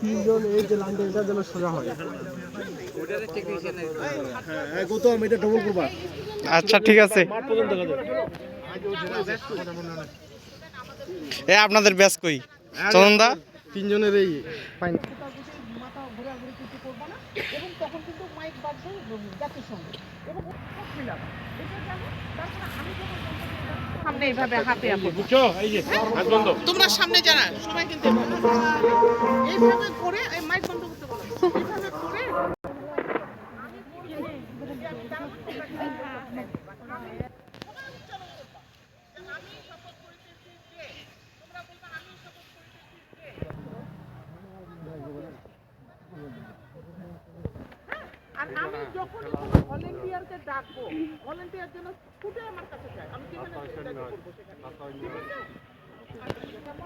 তিনজন এই যে লাইনটা এটা যেন সোজা হয়। হ্যাঁ গৌতম এটা ডবল করবা। আচ্ছা ঠিক আছে। মাঠ পর্যন্ত এ আপনাদের ব্যাস কই? চন্দনদা? তিনজনের এই ফাইন মাথা ঘোরাঘুরি কিছু করব না এবং তখন কিন্তু মাইক বাজবে জাতির সঙ্গে এবং সব মিলাম এটা জানো তারপরে আমি যখন সামনে এইভাবে হাতে বুঝছ? এই যে হাত বন্ধ। তোমরা সামনে যারা সবাই কিন্তু এইভাবে করে এই মাইক বন্ধ করতে বলো। এইভাবে করে আর আমি যখন কোনো ভলেন্টিয়ারকে ডাকবো ভলেন্টিয়ার জন্য ছুটে আমার কাছে যায়। আমি সেখানে করব সেখানে। ঠিক আছে?